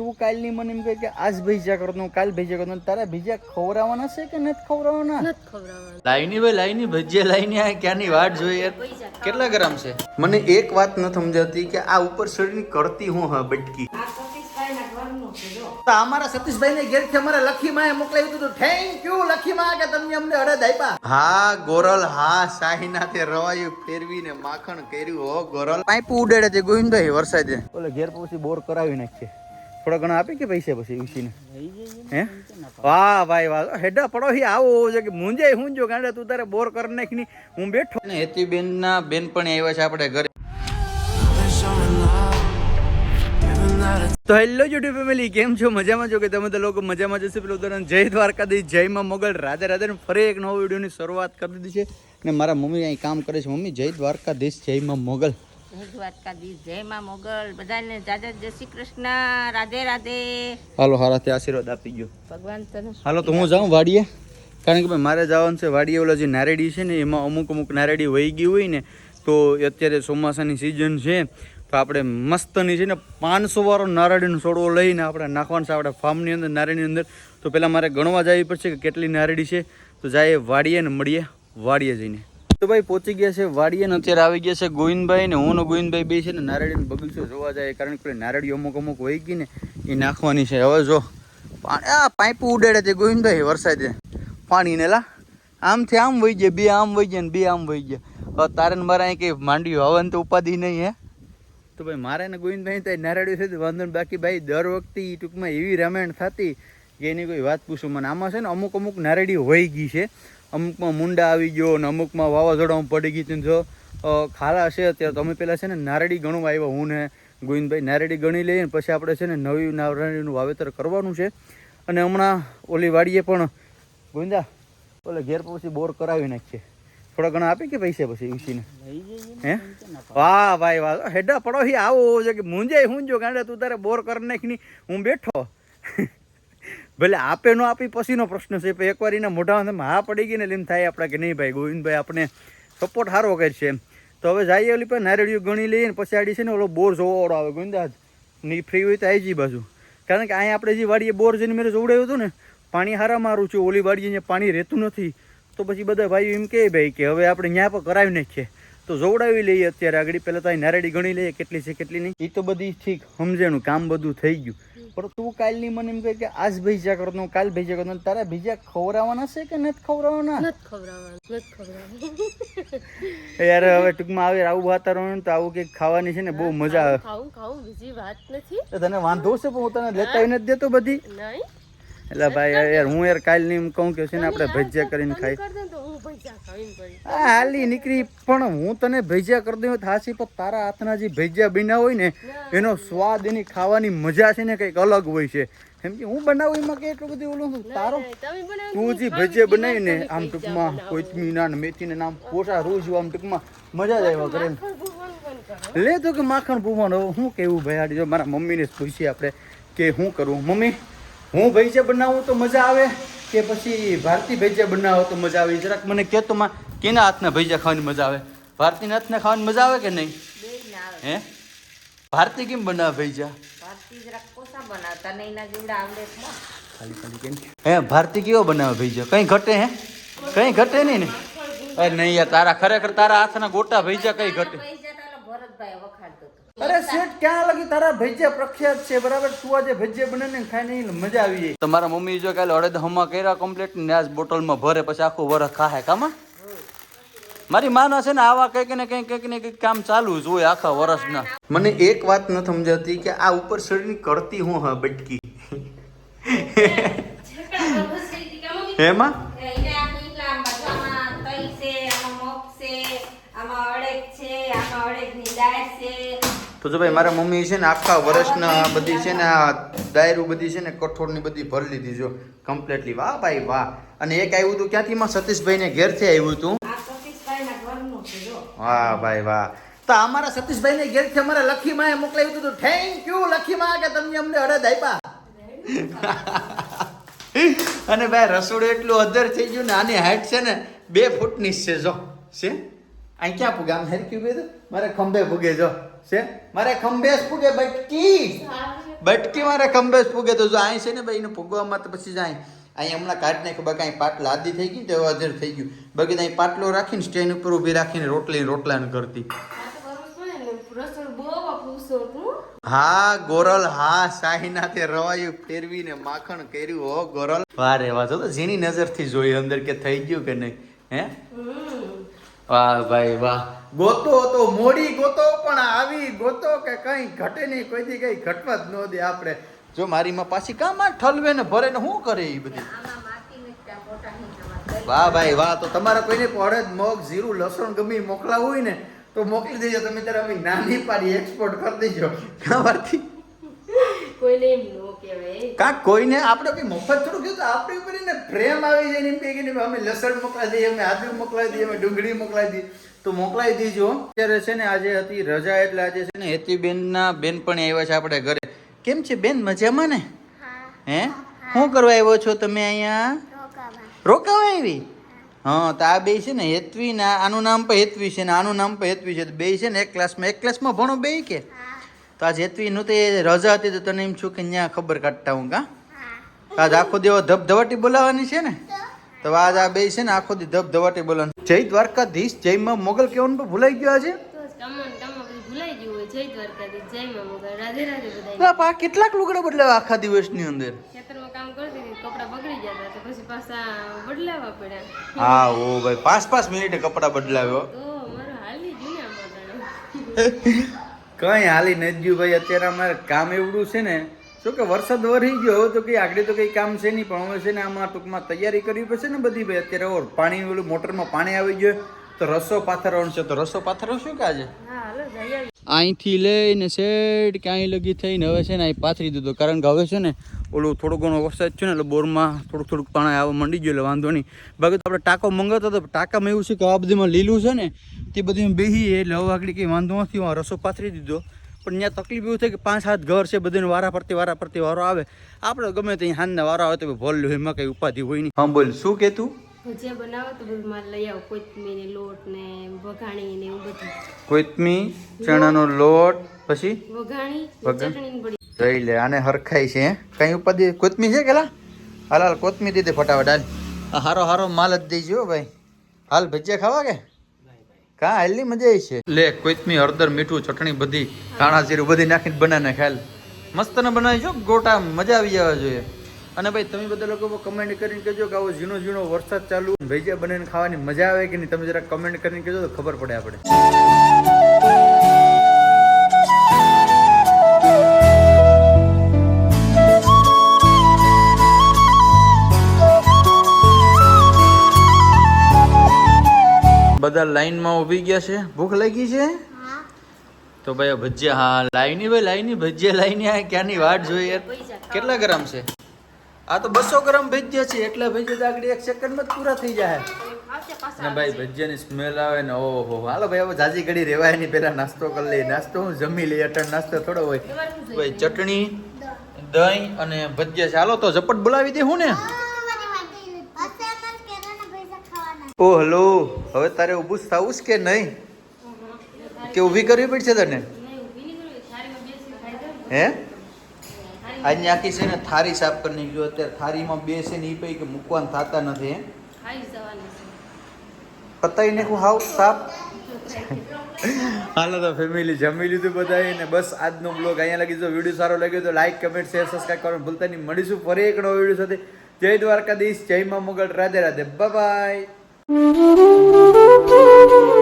તું કાલની મને એમ કહે કે આજ ભેજા કરતો હું કાલ ભેજા કરતો તારા ભેજા ખવડાવવાના છે કે નથી ખવડાવવાના? નથી ખવડાવવાનું. લાઈની ભાઈ લાઈની ભજીયા લાઈની આ ક્યાંની વાટ જોઈએ કેટલા ગ્રામ છે? મને એક વાત ન સમજાતી કે આ ઉપર શરીરની કરતી હું હા બટકી. તો અમારા સતીશભાઈ ને ઘેર અમારા લખી માં મોકલાવ્યું હતું થેન્ક યુ લખી માં કે તમને અમને અડદ આપ્યા. હા ગોરલ હા શાહીનાથે રવાયું ફેરવીને માખણ કર્યું હો ગોરલ. પાઇપ ઉડાડે છે ગોવિંદભાઈ વરસાદે. ઓલે ઘેર પછી બોર કરાવી નાખીએ થોડા ઘણા આપી કે પૈસા પછી ઉછીને હે? વાહ ભાઈ વાહ. હેડા પડોશી આવો છે કે મુંજે હું જો ગાંડા તું તારે બોર કરી નાખી હું બેઠો. ને હેતીબેન ના બેનપણી આવ્યા છે આપણે ઘરે. તો હેલો યુટ્યુબ ફેમિલી કેમ છો? મજામાં છો કે તમે તો લોકો મજામાં જશે પેલું ઉદાહરણ જય દ્વારકાધીશ જયમાં મોગલ. રાધે રાધે ફરી એક નવો વિડીયોની શરૂઆત કરી દીધી છે. ને મારા મમ્મી અહીં કામ કરે છે. મમ્મી જય દ્વારકાધીશ જયમાં મોગલ. જય દ્વારકાધીશ જય મોગલ. બધાને જાજા જય શ્રી કૃષ્ણ. રાધે રાધે. હાલો હારાથી આશીર્વાદ આપી ગયો ભગવાન હાલો તો હું જાઉં વાડીએ? કારણ કે ભાઈ મારે જવાનું છે વાડીએ ઓલા જે નારેડી છે ને એમાં અમુક અમુક નારેડી વહી ગઈ હોય ને તો અત્યારે ચોમાસાની સિઝન છે તો આપણે મસ્તની છે ને પાંચસો વાળો નારળીનો છોડવો લઈને આપણે નાખવાનું છે આપણે ફાર્મની અંદર નારેડીની અંદર. તો પહેલાં મારે ગણવા જવી પડશે કે કેટલી નારેડી છે. તો જાય વાડીએ ને મળીએ વાડીએ જઈને. તો ભાઈ પહોંચી ગયા છે વાડીએ ને અત્યારે આવી ગયા છે ગોવિંદભાઈ ને હું ને ગોવિંદભાઈ બે છે ને નારેડીનો બગીચો જોવા જાય કારણ કે નારળી અમુક અમુક વહી ગઈ ને એ નાખવાની છે. હવે જો આ પાઇપ ઉડાડે છે ગોવિંદભાઈ વરસાદે. પાણીને લા, આમથી આમ વહી ગયા, બે આમ વહી ગયા ને બે આમ વહી ગયા. હવે તારે મારા અહીં કંઈ માંડ્યું હવે તો ઉપાધિ નહીં હે. તો ભાઈ મારે ને ગોવિંદભાઈ તો નારાયણ છે વાંધો. બાકી ભાઈ દર વખતે ટૂંકમાં એવી રામાયણ થતી કે એની કોઈ વાત પૂછું. મને આમાં છે ને અમુક અમુક નારેડી વહી ગઈ છે. અમુકમાં મુંડા આવી ગયો ને અમુકમાં વાવાઝોડામાં પડી ગઈ હતી ને જો ખાલા છે અત્યારે તમે પહેલાં છે ને નારડી ગણવા આવ્યા હું ને ગોવિંદભાઈ. નારેડી ગણી લઈએ ને પછી આપણે છે ને નવી નારડીનું વાવેતર કરવાનું છે. અને હમણાં ઓલી વાડીએ પણ ગોવિંદા ઓલે ઘેર પછી બોર કરાવી નાખીએ. થોડા ઘણા આપી કે પૈસા પછી ઉસીને હે? વાહ ભાઈ વાહ. હેડા પડો આવો છે કે મુંજે હું જો ગાંડા તું તારે બોર કરી નાખી હું બેઠો. ભલે આપે નો આપી, પછીનો પ્રશ્ન છે. પણ એકવાર એના મોઢામાં હા પડી ગઈ ને એમ થાય આપણે કે નહીં ભાઈ, ગોવિંદભાઈ આપણે સપોર્ટ સારો કરશે તો હવે જઈએ ઓલી પર નારેડીઓ ગણી લઈએ ને પછી આડી છે ને ઓલો બોર જોવાળો આવે ગોવિંદાજની ફ્રી હોય તો આવી જઈ બાજુ. કારણ કે અહીંયા આપણે જે વાડીએ બોર જઈને મેરે જોવડાવ્યું હતું ને, પાણી હારા મારું છું, ઓલી વાડીએ પાણી રહેતું નથી. તો પછી બધા ભાઈઓ એમ કહે ભાઈ કે હવે આપણે ત્યાં પણ કરાવી નાખીએ. તો જોવડાવી લઈએ અત્યારે આગળ. પહેલાં તો અહીં નારેડી ગણી લઈએ કેટલી છે કેટલી નહીં. એ તો બધી ઠીક સમજેનું કામ બધું થઈ ગયું. પણ તું કાલની મને એમ કહે કે આજ ભેજા કરતો કાલ ભેજા કરતો તારા ભેજા ખવડાવવાના છે કે નથી ખવડાવવાના? યાર હવે ટૂંકમાં આવે આવું વાતાવરણ તો આવું કંઈક ખાવાની છે ને બહુ મજા આવે. ખાવું ખાવું બીજી વાત નથી. તને વાંધો છે પણ હું તને લેતા નથી દેતો બધી? નહીં. એટલે ભાઈ યાર હું યાર કાલની ની કહું કે છે ને આપણે ભજીયા કરીને ખાઈ. હું હાલી નીકળી પણ હું તને ભજીયા કરી દઉં થાશી પણ તારા હાથના જે ભજીયા બીના હોય ને એનો સ્વાદ એની ખાવાની મજા છે ને કંઈક અલગ હોય છે. એમ કે હું બનાવું એમાં કે એટલું બધું ઓલું તારો તમે તું જે ભજીયા બનાવી ને આમ ટૂંકમાં કોથમીના ને મેથીને નામ પોસા રોજ આમ ટૂંકમાં મજા જ આવ્યા કરે લે તો કે માખણ ભૂવાનો હું કેવું ભાઈ જો મારા મમ્મીને પૂછીએ આપણે કે શું કરવું મમ્મી હું ભજીયા બનાવું તો મજા આવે કે પછી ભારતી ભજીયા બનાવો તો મજા આવે? જરાક મને કહે તો માં કેના હાથના ભજીયા ખાવાની મજા આવે? ભારતીના હાથના ખાવાની મજા આવે કે નહીં? હે? ભારતી કેમ બનાવે ભજીયા હે ભારતી કેવો બનાવે ભજીયા કઈ ઘટે હે? કઈ ઘટે નહીં ને? અરે નહીં યાર તારા ખરેખર તારા હાથના ગોટા ભજીયા કઈ ઘટે? ભરતભાઈ વખાડતો અરે શેઠ ક્યાં લગી તારા ભજીયા પ્રખ્યાત છે? બરાબર? તું આજે ભજીયા બને ને ખાઈને એને મજા આવી જાય. તમારા મમ્મી જો કાલે અડદ હમા કર્યા કમ્પ્લીટ ને આજ બોટલમાં ભરે પછી આખું વરસ ખાહે કામાં? મારી માના છે ને આવા કંઈક ને કંઈક કંઈક ને કંઈક કામ ચાલુ જ હોય આખા વર્ષના મને એક વાત ન સમજાતી કે આ ઉપર શરીરની કરતી હું હા બટકી. હેમાં એને આ કેટલા આમ બધામાં તલ છે આમાં મગ છે આમાં અડદ છે આમાં અડદની દાળ છે તો જો ભાઈ મારા મમ્મી છે ને આખા વર્ષના બધી છે ને આ દાયરું બધી છે ને કઠોળની બધી ભરી લીધી જો કમ્પ્લીટલી વાહ ભાઈ વાહ. અને એક આવ્યું હતું ક્યાંથી? માં સતીશભાઈને ઘેરથી આવ્યું હતું. વાહ ભાઈ વાહ. તો અમારા સતીશભાઈને ઘેરથી અમારા લખીમાં મોકલાવ્યું હતું થેન્ક યુ લખીમાં કે તમને અમને અડદ આપ્યા. અને ભાઈ રસોડું એટલું અધર થઈ ગયું ને આની હાઈટ છે ને બે ફૂટની છે જો. છે અહીં ક્યાં પૂગે આમ હેર હેરક્યું બે મારે ખંભે પૂગે જો. છે? મારે ખંભેસ પૂગે બટકી બટકી મારે ખંભેસ પૂગે તો જો અહીં છે ને ભાઈ, એને પૂગવામાં તો પછી જાય. અહીં હમણાં કાઢ નાખ્યું, બાકી અહીં પાટલા આદી થઈ ગઈ તો અધેર થઈ ગયું. બાકી અહીં પાટલો રાખીને સ્ટેન્ડ ઉપર ઊભી રાખીને રોટલી રોટલાને કરતી. હા, ગોરલ, હા, શાહીનાથે રવાયું, ફેરવીને માખણ કર્યું. હો, ગોરલ. વારે જો તો ઝીણી નજરથી જોઈ અંદર કે થઈ ગયું કે નહીં? હે? વાહ ભાઈ વાહ. ગોતો તો મોડી ગોતો પણ આવી ગોતો કે કઈ ઘટે નહીં. કોઈ થી કઈ ઘટવા જ ન દે આપણે. જો મારી માં પાછી કામ ઠલવે ને ભરે ને શું કરે એ બધી? વાહ ભાઈ વાહ. તો તમારે કોઈને પડે જ મગ જીરું લસણ ગમે મોકલા હોય ને તો મોકલી દેજો. તમે ત્યારે અમે નાની પાડી એક્સપોર્ટ કરી દેજો. કાંથી કોઈને એમ નો કાંક કોઈને આપણે કઈ મફત થોડું કીધું આપણી ઉપર એને પ્રેમ આવી જાય ને એમ કે અમે લસણ મોકલાવી દઈએ અમે આદુ મોકલાવી દઈએ અમે ડુંગળી મોકલાવી દઈએ. તો મોકલાવી દીજો. અત્યારે છે ને આજે હતી રજા એટલે આજે છે ને હેતીબેનના બેનપણી આવ્યા છે આપણે ઘરે. કેમ છે બેન મજામાં ને? હે. શું કરવા આવ્યો છો તમે અહીંયા? રોકાવા. આવી? હા. તો આ બે છે ને હેતવી ને આનું નામ પણ હેતવી છે ને આનું નામ પણ હેતવી છે. તો બે છે ને એક ક્લાસમાં એક ક્લાસમાં ભણો બે કે? તો આ હેતવીનું તો એ રજા હતી તો તને એમ છું કે ત્યાં ખબર કાઢતા હું કા? તો આજ આખો દેવો ધબધવાટી બોલાવવાની છે ને? તો? આજ આ બે છે ને આખો દી ધબધવાટી બોલાવવાની જય દ્વારકાધીશ જય માં મોગલ કેવાનું પણ ભૂલાઈ ગયો આજે? ને કેટલાક લુગડા બદલાવા આખા અંદર? પાછા બદલાવા પડ્યા. હા ઓ ભાઈ પાંચ પાંચ મિનિટે કપડાં બદલાવ્યો. કઈ હાલી નથી ગયું ભાઈ. અત્યારે અમારે કામ એવડું છે ને શું કે વરસાદ વરી ગયો હવે તો કઈ આગળ તો કઈ કામ છે નહીં પણ હવે છે ને આમાં ટૂંકમાં તૈયારી કરવી પડશે ને બધી ભાઈ. અત્યારે ઓર પાણી ઓલું મોટરમાં પાણી આવી ગયું તો રસો પાથરવાનો છે. તો રસો પાથરો શું કે આજે? અહીંથી લઈને શેડ ક્યાંય લગી થઈને હવે છે ને અહીં પાથરી દીધો. કારણ કે હવે છે ને ઓલું થોડો ઘણો વરસાદ છે ને એટલે બોરમાં થોડુંક થોડુંક પાણી આવવા મંડી ગયું એટલે વાંધો નહીં. બાકી તો આપણે ટાંકો મંગાવતા તો ટાંકામાં એવું છે કે આ બધીમાં લીલું છે ને તે બધીમાં બેહી એટલે હવે આગળ કંઈ વાંધો નથી હું રસો પાથરી દીધો. પણ ત્યાં તકલીફ એવું થાય કે પાંચ સાત ઘર છે બધાને વારા ફરતી વારા ફરતી વારો આવે. આપણે ગમે ત્યાં હાનના વારો આવે તો ભોલ લો એમાં કંઈ ઉપાધિ હોય નહીં. હા બોલ શું કે તું? ભજીયા બનાવો તો બધું લઈ આવો કોથમીર ને લોટ ને વઘાણી ને એવું બધું. કોથમી ચણાનો લોટ પછી? વઘાણી ચટણી જોઈ લે, આને હરખાય છે? કઈ ઉપાધિ? કોથમી છે કેલા? હાલ હાલ કોથમી દીધી ફટાફટ, હાલ. હારો હારો માલ જ દેજો ભાઈ. હાલ, ભજીયા ખાવા કે? કા, હાલની મજા આવી છે? લે કોથમી હળદર, મીઠું, ચટણી બધી, ધાણા જીરું બધી નાખીને બનાને ખાલ. મસ્ત ને બનાવી જો, ગોટા, મજા આવી જવા જોઈએ. અને ભાઈ, તમે બધા લોકો કમેન્ટ કરીને કહેજો કે આવો ઝીણો ઝીણો વરસાદ ચાલુ. ભજીયા બનાવીને ખાવાની મજા આવે કે નહીં? તમે જરા કમેન્ટ કરીને કહેજો તો ખબર પડે આપણે. બધા લાઈનમાં ઊભી ગયા છે? ભૂખ લાગી છે? તો ભાઈ ભજીયા હા લાઈની ભાઈ લાઈની ભજીયા લાઈની આ ક્યાંની વાટ જોઈએ? યાર કેટલા ગ્રામ છે? આ તો બસો ગ્રામ ભજીયા છે એટલા ભજીયા તો આગળ એક સેકન્ડમાં જ પૂરા થઈ જાય. ને ભાઈ ભજીયાની સ્મેલ આવે ને ઓહો હાલો ભાઈ હવે જાજી ઘડી રેવાય નહીં પેલા નાસ્તો કરી લઈએ. નાસ્તો હું જમી લઈએ અટણ નાસ્તો થોડો હોય. ભાઈ ચટણી દહીં અને ભજીયા છે. હાલો તો ઝપટ બોલાવી દે હું ને. ઓ, હલો. હવે તારે ઊભું થવું છે કે નહીં? કે ઊભી કરવી પડશે તને? હે? આજની આખી છે ને થારી સાફ કરી ગયો. અત્યારે થારીમાં બેસીને એ પૈકી મૂકવાનું થતા નથી, હે? પતાઈ નાખું હાવ સાફ. હાલો તો ફેમિલી જમી લીધું બધાએ ને બસ આજનો બ્લોગ અહીંયા લગી. જો વીડિયો સારો લાગ્યો તો લાઈક કમેન્ટ શેર સબસ્ક્રાઈબ કરવાનું ભૂલતા નહીં. મળીશું ફરી એક નવો વીડિયો સાથે. જય દ્વારકાધીશ, જય મા Mogal. Radhe Radhe. Bye Thank you.